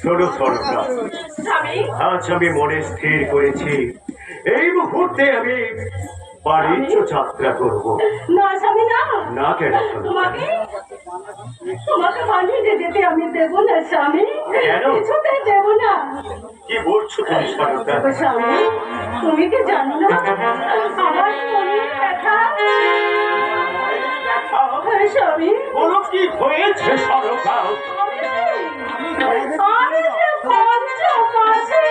শোনো সরকা স্বামী? আজ আমি মনে স্থির করেছি এই মুহূর্তে আমি বাণিজ্য যাত্রা করব। না স্বামী না। না কেন তোমাকে তোমাকে বানিয়ে যেতে আমি দেবো না স্বামী। কেন? কিছুতে দেবো না। কি বলছো তুমি সরকা স্বামী তুমি কি জানো না? আমার মনের ব্যথা স্বামী। বলো কি হয়েছে সরকা আমি যে পঞ্চমাসে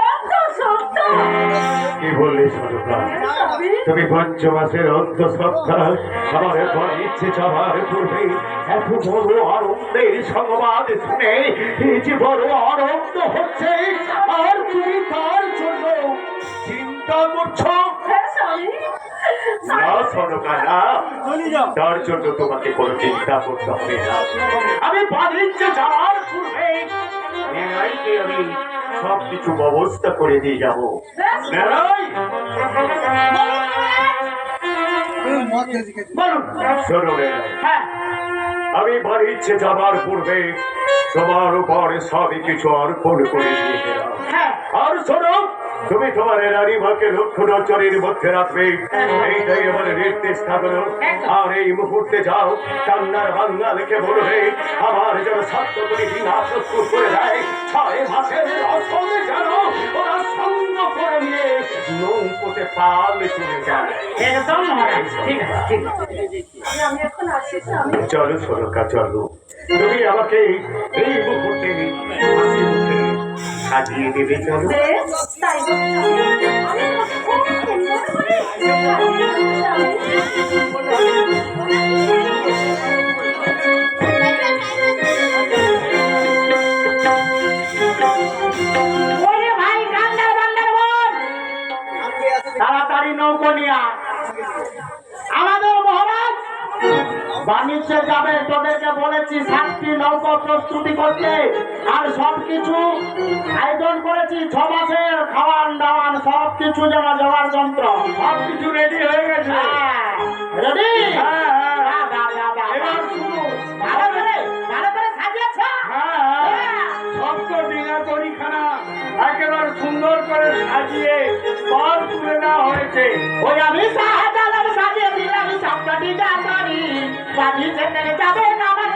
অন্তঃসত্ত্বা কি বললে সরকা তুমি পঞ্চমাসের অন্ত সত্তা আমার পর ইচ্ছে যাবার পূর্বে এত বড় আনন্দের সংবাদ শুনে এই যে বড় আনন্দ হচ্ছে আর তুমি তার জন্য চিন্তা করছ? না সনকা না তার জন্য তোমাকে কোনো চিন্তা করতে হবে না। আমি বাণিজ্য যাওয়ার পূর্বে নেনাইকে আমি সব ব্যবস্থা করে দিয়ে যাব। হ্যাঁ। আমি বাণিজ্যে যাবার পূর্বে সবার উপর সবই কিছু অর্পণ করে দিয়ে হ্যাঁ। আর শোনো তুমি তোমার রানীমাকে লক্ষ্য নজরের মধ্যে রাখবে। এইটাই আমার নির্দেশ থাকল আর এই মুহূর্তে যাও কান্নার বাংলা লিখে বলবে আমার যেন ছাত্র করে বিনা প্রস্তুত করে দেয়। ছয় মাসের অসমে যেন ওরা সঙ্গ করে নিয়ে নৌকোতে পাল চলে যায় একদম ঠিক আছে চলো সরকা চলো। তুমি আমাকে এই মুহূর্তে সাজিয়ে দেবে চলো। তাই তাড়াতাড়ি নৌকো নিয়া বাণিজ্যে যাবে তোদেরকে বলেছি সাতটি নৌকো প্রস্তুতি করতে। আর সব কিছু আয়োজন করেছি ছ মাসের খাওয়ান দাওয়ান সব কিছু যেন যাওয়ার যন্ত্র। সব কিছু রেডি হয়ে গেছে। রেডি হ্যাঁ, হ্যাঁ। একেবারে সুন্দর করে সাজিয়ে পর তুলে নেওয়া হয়েছে। ওই আমি সাহায্যালাম সাজিয়ে দিলাম গাড়ি যেতে যাবে আমার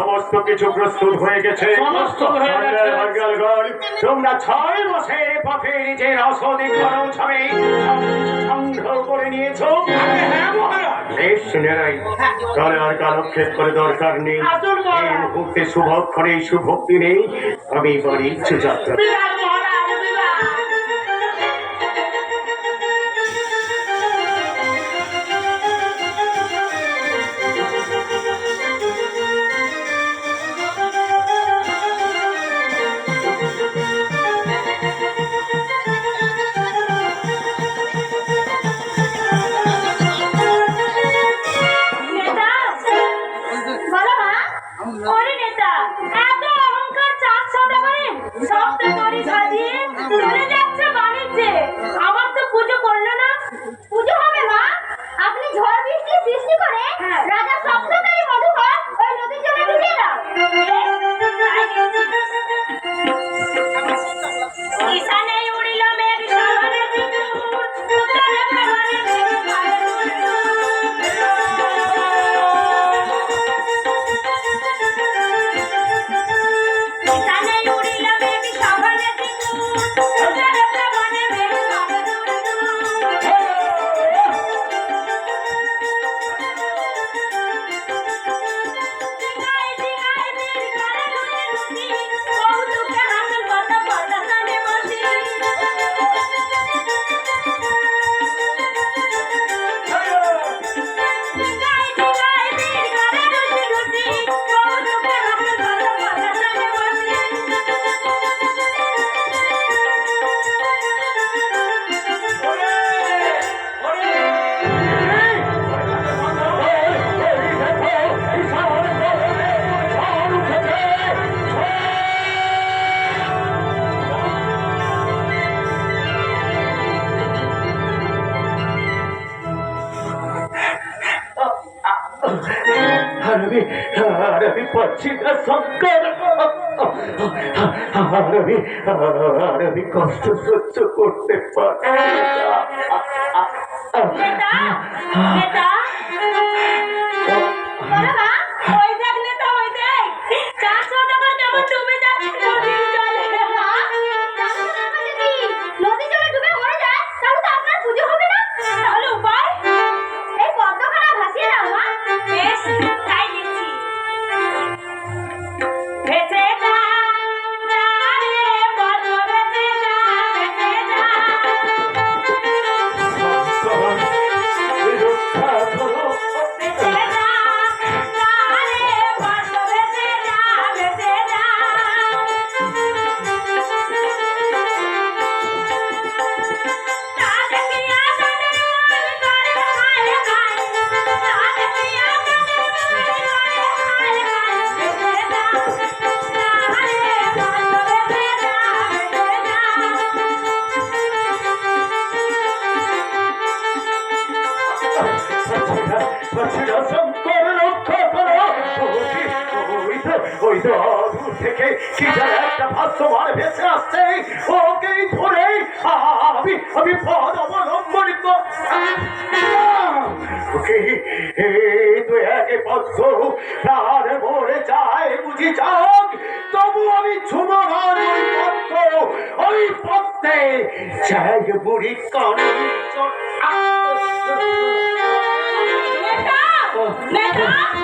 সমস্ত কিছু প্রস্তুত হয়ে গেছে। তোমরা ছয় পথে নিজের অসদি খরচ হবে। সংগ্রহ করে নিয়েছো। হ্যাঁ মহারাজ। বেশ নেড়াই তাহলে আর কালক্ষেপ করে দরকার নেই। এই মুহূর্তে শুভক্ষণে শুভ দিনে আমি বাণিজ্য যাত্রা వచ్చిన సంకరం అడవి అడవి కష్ట చొచ్చుకుంటే চায় বুড়ি কর নেতা! নেতা!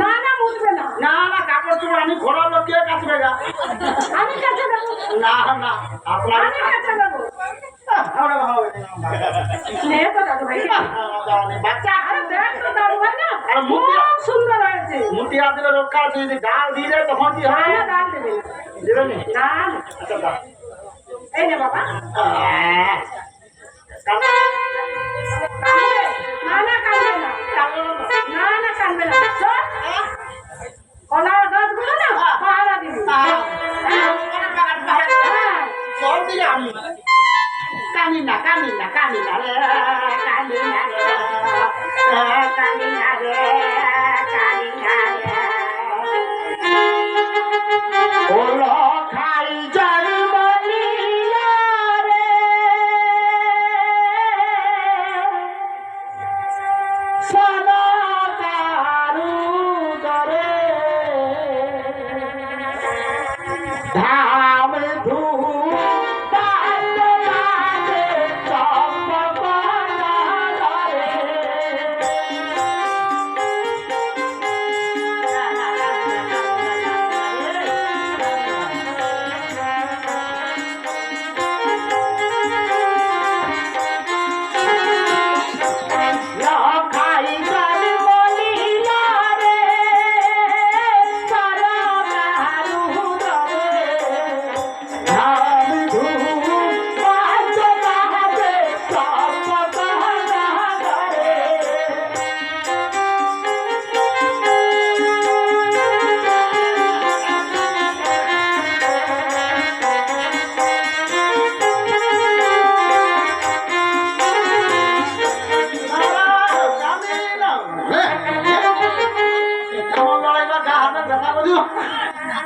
না না মুছবে না না না কাপড় চুল আমি ঘোরা লোক কে কাটবে গা আমি কাছে দেবো না না আপনার আমি কাছে দেবো মুটিয়া দিলে রক্ষা আছে যদি ডাল তখন কি হয় ডাল দেবে দেবেন ডাল এই না বাবা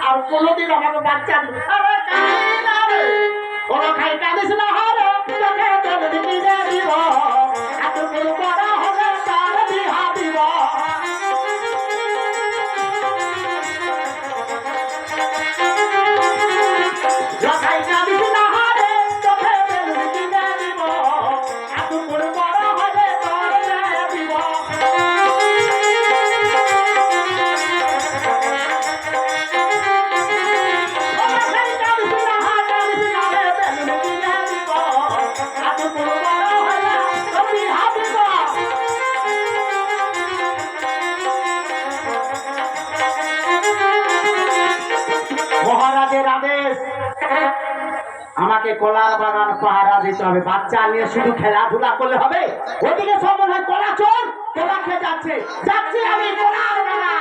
আর কোনদিন আমাকে বাচ্চা কোনো খাই কাঁদিস না হারে, তোকে জলদি দিব। এত শুরু করা আমাকে কলার বাগান পাহারা দিতে হবে। বাচ্চা নিয়ে শুধু খেলাধুলা করলে হবে? ওদিকে সব মনে হয় কলা চোর? কলা খেয়ে যাচ্ছে। যাচ্ছি আমি কলার বাগান।